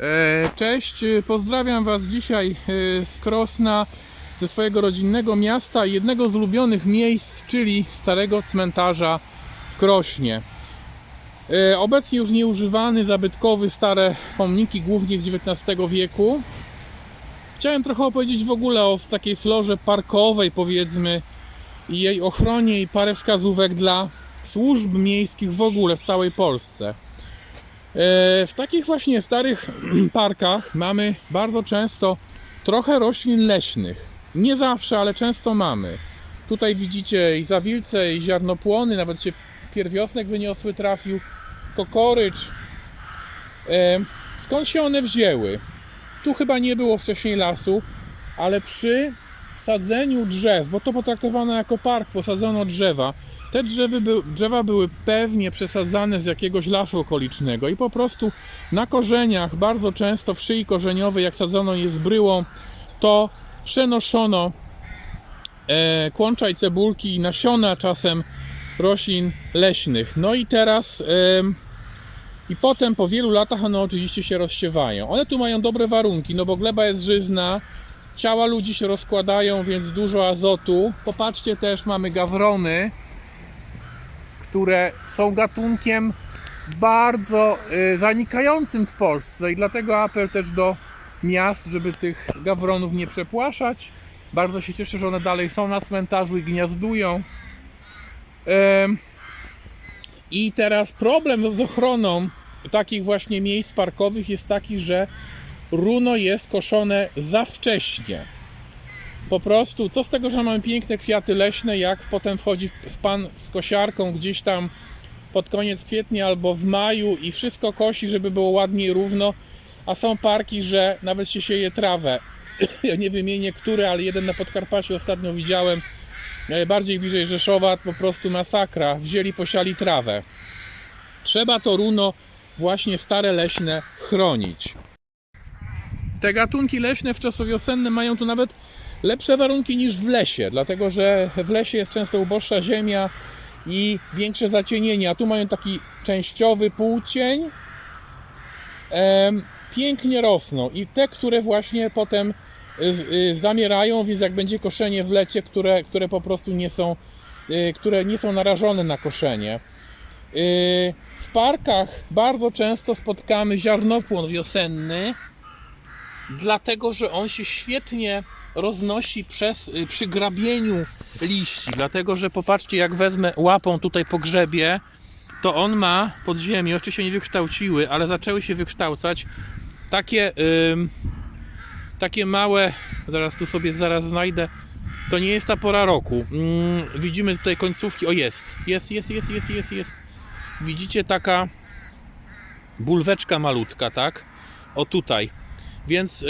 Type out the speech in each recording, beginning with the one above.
E, Cześć, e, pozdrawiam Was dzisiaj e, z Krosna, ze swojego rodzinnego miasta, jednego z ulubionych miejsc, czyli Starego Cmentarza w Krośnie. Obecnie już nieużywany, zabytkowy, stare pomniki, głównie z XIX wieku. Chciałem trochę opowiedzieć w ogóle o takiej florze parkowej, powiedzmy, i jej ochronie i parę wskazówek dla służb miejskich w ogóle w całej Polsce. E, W takich właśnie starych parkach mamy bardzo często trochę roślin leśnych. Nie zawsze, ale często mamy. Tutaj widzicie i zawilce, i ziarnopłony, nawet się pierwiosnek wyniosły trafił, kokorycz. E, Skąd się one wzięły? Tu chyba nie było wcześniej lasu, ale przy sadzeniu drzew, bo to potraktowane jako park, posadzono drzewa. Te drzewy by, drzewa były pewnie przesadzane z jakiegoś lasu okolicznego i po prostu na korzeniach, bardzo często w szyi korzeniowej, jak sadzono je z bryłą, to przenoszono e, kłącza i cebulki i nasiona czasem roślin leśnych. No i teraz em, i potem po wielu latach one oczywiście się rozsiewają. One tu mają dobre warunki, no bo gleba jest żyzna, ciała ludzi się rozkładają, więc dużo azotu. Popatrzcie też, mamy gawrony, które są gatunkiem bardzo y, zanikającym w Polsce i dlatego apel też do miast, żeby tych gawronów nie przepłaszać. Bardzo się cieszę, że one dalej są na cmentarzu i gniazdują. I teraz problem z ochroną takich właśnie miejsc parkowych jest taki, że runo jest koszone za wcześnie. Po prostu, co z tego, że mamy piękne kwiaty leśne, jak potem wchodzi pan z kosiarką gdzieś tam pod koniec kwietnia albo w maju i wszystko kosi, żeby było ładnie i równo, a są parki, że nawet się sieje trawę. Ja nie wymienię które, ale jeden na Podkarpaciu ostatnio widziałem, e, bardziej bliżej Rzeszowa, po prostu masakra. Wzięli, posiali trawę. Trzeba to runo właśnie stare leśne chronić. Te gatunki leśne w czasu wiosennym mają tu nawet lepsze warunki niż w lesie, dlatego że w lesie jest często uboższa ziemia i większe zacienienie, a tu mają taki częściowy półcień. Pięknie rosną i te, które właśnie potem y, y, zamierają, więc jak będzie koszenie w lecie, które, które po prostu nie są, y, które nie są narażone na koszenie. W parkach bardzo często spotkamy ziarnopłon wiosenny, dlatego że on się świetnie roznosi przez, y, przy grabieniu liści. Dlatego, że popatrzcie, jak wezmę łapą tutaj po grzebie, to on ma pod ziemią, jeszcze się nie wykształciły, ale zaczęły się wykształcać takie, ym, takie małe, zaraz tu sobie zaraz znajdę, to nie jest ta pora roku. Mm, widzimy tutaj końcówki, o jest, jest, jest, jest, jest, jest, jest. Widzicie taka bulweczka malutka, tak? O tutaj. Więc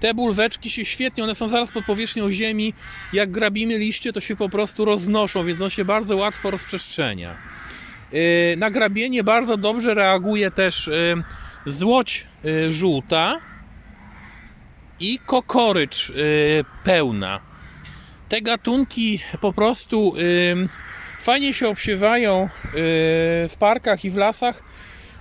te bulweczki się świetnie, one są zaraz pod powierzchnią ziemi. Jak grabimy liście, to się po prostu roznoszą, więc on się bardzo łatwo rozprzestrzenia. Yy, Na grabienie bardzo dobrze reaguje też złoć yy, żółta i kokorycz yy, pełna. Te gatunki po prostu fajnie się obsiewają yy, w parkach i w lasach,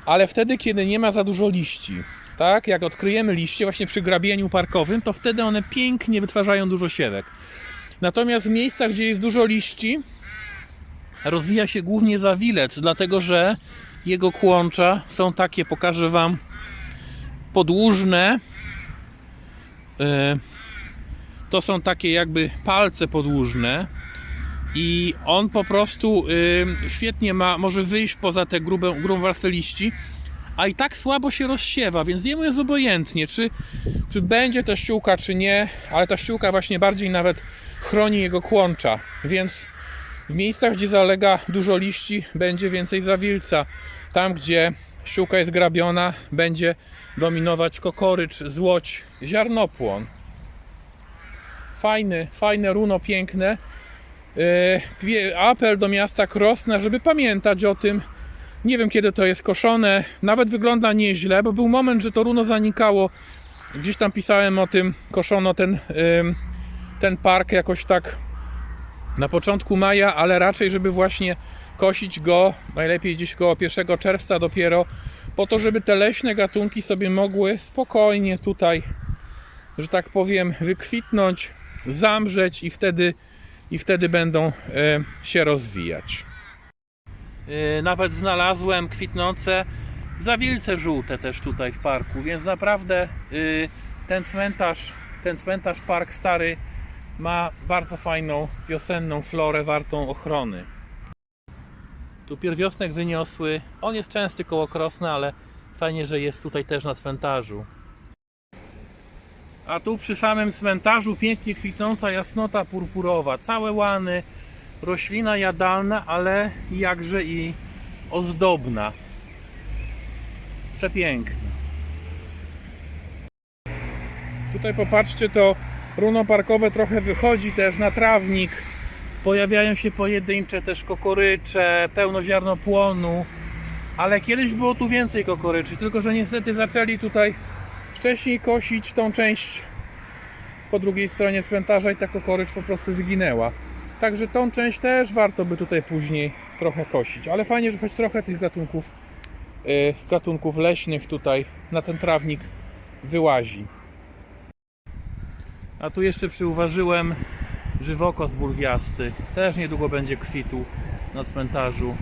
ale wtedy, kiedy nie ma za dużo liści. Tak, jak odkryjemy liście właśnie przy grabieniu parkowym, to wtedy one pięknie wytwarzają dużo siewek. Natomiast w miejscach, gdzie jest dużo liści, rozwija się głównie zawilec, dlatego że jego kłącza są takie, pokażę Wam, podłużne. E, To są takie jakby palce podłużne i on po prostu y, świetnie ma, może wyjść poza tę grubą, grubą warstwę liści, a i tak słabo się rozsiewa, więc jemu jest obojętnie, czy, czy będzie ta ściółka, czy nie, ale ta ściółka właśnie bardziej nawet chroni jego kłącza, więc w miejscach, gdzie zalega dużo liści, będzie więcej zawilca. Tam, gdzie ściółka jest grabiona, będzie dominować kokorycz, złoć, ziarnopłon. Fajny, fajne runo, piękne. Yy, apel do miasta Krosna, żeby pamiętać o tym. Nie wiem kiedy to jest koszone. Nawet wygląda nieźle, bo był moment, że to runo zanikało. Gdzieś tam pisałem o tym, koszono ten, ten park jakoś tak na początku maja, ale raczej, żeby właśnie kosić go najlepiej gdzieś koło 1 czerwca dopiero, po to, żeby te leśne gatunki sobie mogły spokojnie tutaj, że tak powiem, wykwitnąć, zamrzeć i wtedy, i wtedy będą e, się rozwijać. E, Nawet znalazłem kwitnące zawilce żółte też tutaj w parku, więc naprawdę y, ten cmentarz, ten cmentarz Park Stary ma bardzo fajną wiosenną florę wartą ochrony. Tu pierwiosnek wyniosły, on jest częsty koło Krosna, ale fajnie, że jest tutaj też na cmentarzu. A tu przy samym cmentarzu pięknie kwitnąca jasnota purpurowa, całe łany, roślina jadalna, ale jakże i ozdobna. Przepiękne. Tutaj popatrzcie, to runo parkowe trochę wychodzi też na trawnik. Pojawiają się pojedyncze też kokorycze, pełno ziarnopłonu. Ale kiedyś było tu więcej kokoryczy, tylko że niestety zaczęli tutaj wcześniej kosić tą część po drugiej stronie cmentarza i ta kokorycz po prostu wyginęła. Także tą część też warto by tutaj później trochę kosić. Ale fajnie, że choć trochę tych gatunków, y, gatunków leśnych tutaj na ten trawnik wyłazi. A tu jeszcze przyuważyłem żywokos bulwiasty. Też niedługo będzie kwitł na cmentarzu.